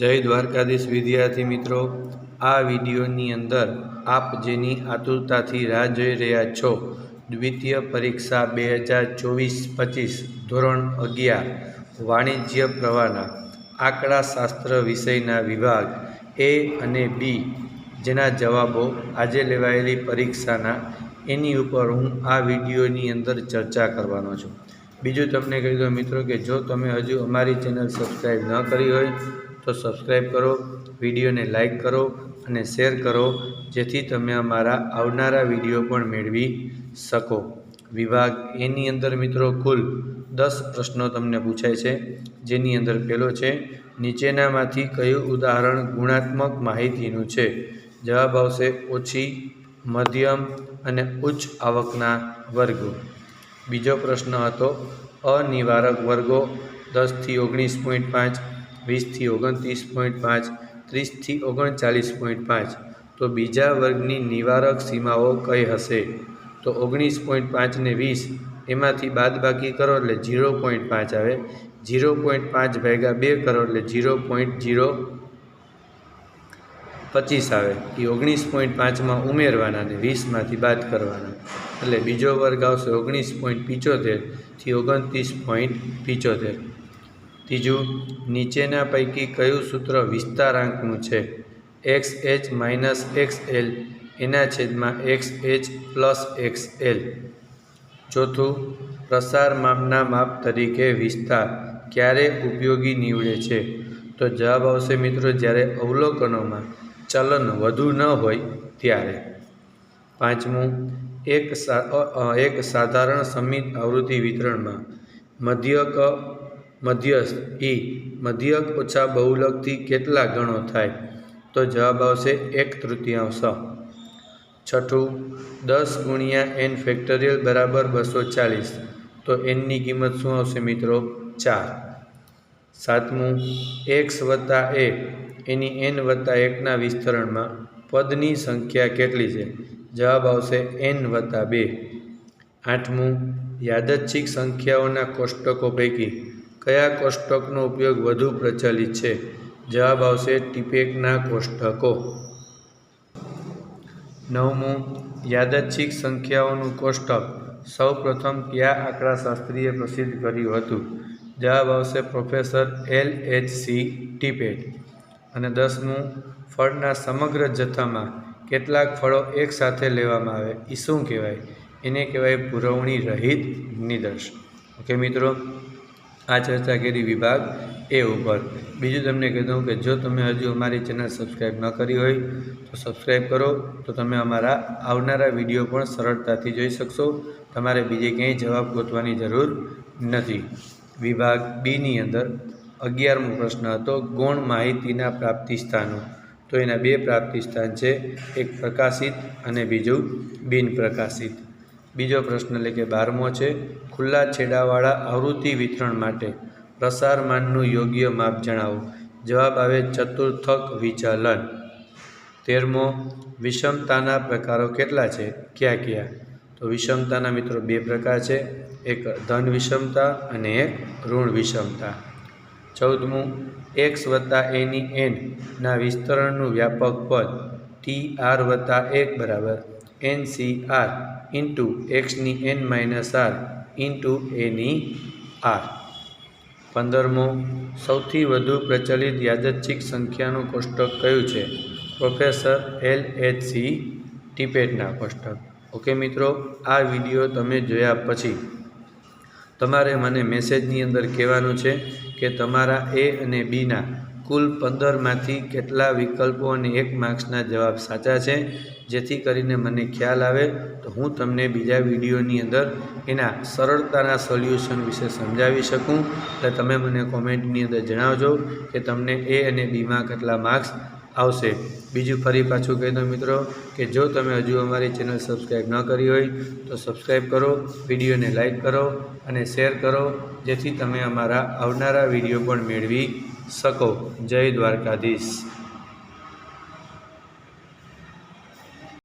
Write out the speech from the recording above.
જય દ્વારકાધીશ વિદ્યાર્થી મિત્રો, આ વિડીયોની અંદર આપ જેની આતુરતાથી રાહ જોઈ રહ્યા છો, દ્વિતીય પરીક્ષા બે હજાર ચોવીસ પચીસ ધોરણ અગિયાર, વાણિજ્ય પ્રવાહના આંકડાશાસ્ત્ર વિષયના વિભાગ એ અને બી જેના જવાબો આજે લેવાયેલી પરીક્ષાના, એની ઉપર હું આ વિડીયોની અંદર ચર્ચા કરવાનો છું. બીજું તમને કહી દઉં મિત્રો કે જો તમે હજુ અમારી ચેનલ સબસ્ક્રાઈબ ન કરી હોય તો સબસ્ક્રાઈબ કરો, વિડીયોને લાઈક કરો અને શેર કરો, જેથી તમે અમારા આવનારા વીડિયો પણ મેળવી શકો. વિભાગ એની અંદર મિત્રો કુલ દસ પ્રશ્નો તમને પૂછાય છે. જેની અંદર પહેલો છે, નીચેનામાંથી કયું ઉદાહરણ ગુણાત્મક માહિતીનું છે? જવાબ આવશે ઓછી, મધ્યમ અને ઉચ્ચ આવકના વર્ગો. બીજો પ્રશ્ન હતો, અનિવારક વર્ગો દસથી ઓગણીસ પોઈન્ટ પાંચ વીસથી ઓગણત્રીસ પોઈન્ટ પાંચ, ત્રીસથી ઓગણચાલીસ પોઈન્ટ પાંચ, તો બીજા વર્ગની નિવારક સીમાઓ કઈ હશે? તો ઓગણીસ પોઈન્ટ પાંચને વીસ, એમાંથી બાદબાકી કરો એટલે ઝીરો પોઈન્ટ પાંચ આવે. ઝીરો પોઈન્ટ પાંચ ભેગા બે કરો એટલે ઝીરો પોઈન્ટ ઝીરો પચીસ આવે. એ ઓગણીસ પોઈન્ટ પાંચમાં ઉમેરવાના ને વીસમાંથી બાદ કરવાના. એટલે બીજો વર્ગ આવશે ઓગણીસ પોઈન્ટ પિચોતેરથી ઓગણત્રીસ પોઈન્ટ પિચોતેર. ત્રીજું, નીચેના પૈકી કયું સૂત્ર વિસ્તારાંકનું છે? X H minus X L એના છેદમાં X H plus X L ચોથું, પ્રસાર માપના માપ તરીકે વિસ્તાર ક્યારે ઉપયોગી નીવડે છે? તો જવાબ આવશે મિત્રો, જ્યારે અવલોકનોમાં ચલન વધુ ન હોય ત્યારે. પાંચમું, એક એક સાધારણ સમિત આવૃત્તિ વિતરણમાં મધ્યક મધ્યસ્થ. ઈ, મધ્યક ઓછા બહુલકથી કેટલા ગણો થાય? તો જવાબ આવશે એક તૃતીયાંશ. છઠ્ઠું, દસ ગુણ્યા એન ફેક્ટરિયલ બરાબર બસો ચાલીસ. તો એનની કિંમત શું આવશે મિત્રો? ચાર. સાતમું એક્સ વત્તા એ, એની એન વત્તા એકના વિસ્તરણમાં પદની સંખ્યા કેટલી છે? જવાબ આવશે એન વત્તા બે. આઠમું, યાદચ્છિક સંખ્યાઓના કોષ્ટકો પૈકી કયા કોષ્ટકનો ઉપયોગ વધુ પ્રચલિત છે? જવાબ આવશે ટીપેકના કોષ્ટકો. નવમું, યાદચ્છિક સંખ્યાઓનું કોષ્ટક. સૌપ્રથમ કયા આંકડાશાસ્ત્રીએ પ્રસિદ્ધ કર્યું હતું? જવાબ આવશે professor L H C Tippett. અને દસમું, ફળના સમગ્ર જથ્થામાં કેટલાક ફળો એકસાથે લેવામાં આવે એ શું કહેવાય? એને કહેવાય પુરવણી રહિત નિદર્શ ઓકે મિત્રો આ ચર્ચા કરી વિભાગ એ ઉપર. બીજું તમને કહી દઉં કે જો તમે હજુ અમારી ચેનલ સબસ્ક્રાઈબ ન કરી હોય, તો સબસ્ક્રાઈબ કરો, તો તમે અમારા આવનારા વીડિયો પણ સરળતાથી જોઈ શકશો. તમારે બીજે ક્યાંય જવાબ ગોતવાની જરૂર નથી. વિભાગ બીની અંદર અગિયારમો પ્રશ્ન હતો, ગૌણ માહિતીના પ્રાપ્તિ સ્થાનો. તો એના બે પ્રાપ્તિ સ્થાન છે, એક પ્રકાશિત અને બીજું બિન પ્રકાશિત બીજો પ્રશ્ન એટલે કે બારમો છે, ખુલ્લા છેડાવાળા આવૃત્તિ વિતરણ માટે પ્રસારમાનનું યોગ્ય માપ જણાવો. જવાબ આવે ચતુર્થક વિચલન. તેરમો, વિષમતાના પ્રકારો કેટલા છે? ક્યાં ક્યાં? તો વિષમતાના મિત્રો બે પ્રકાર છે, એક ધન વિષમતા અને એક ઋણ વિષમતા. ચૌદમું, એક્સ વત્તા એની એનના વિસ્તરણનું વ્યાપક પદ ટી આર વત્તા એક બરાબર. એન સી આર ઇન્ટુ એક્સની એન માઇનસ આર ઇન્ટુ એની આર પંદરમો, સૌથી વધુ પ્રચલિત યાદચ્છિક સંખ્યાનું કોષ્ટક કયું છે? પ્રોફેસર એલ એચ સી ટીપેટના કોષ્ટક. ઓકે મિત્રો, આ વીડિયો તમે જોયા પછી તમારે મને મેસેજની અંદર કહેવાનું છે કે તમારા એ અને બીના કુલ પંદરમાંથી કેટલા વિકલ્પો અને એક માર્ક્સના જવાબ સાચા છે? જેથી કરીને મને ખ્યાલ આવે તો હું તમને બીજા વિડીયોની અંદર એના સરળતાના સોલ્યુશન વિશે સમજાવી શકું. એટલે તમે મને કોમેન્ટની અંદર જણાવજો કે તમને એ અને બીમાં કેટલા માર્ક્સ આવશે. બીજું ફરી પાછું કહી દો મિત્રો કે જો તમે હજુ અમારી ચેનલ સબસ્ક્રાઈબ ન કરી હોય તો સબસ્ક્રાઈબ કરો, વિડીયોને લાઇક કરો અને શેર કરો, જેથી તમે અમારા આવનારા વીડિયો પણ મેળવી શકો. જય દ્વારકાધીશ.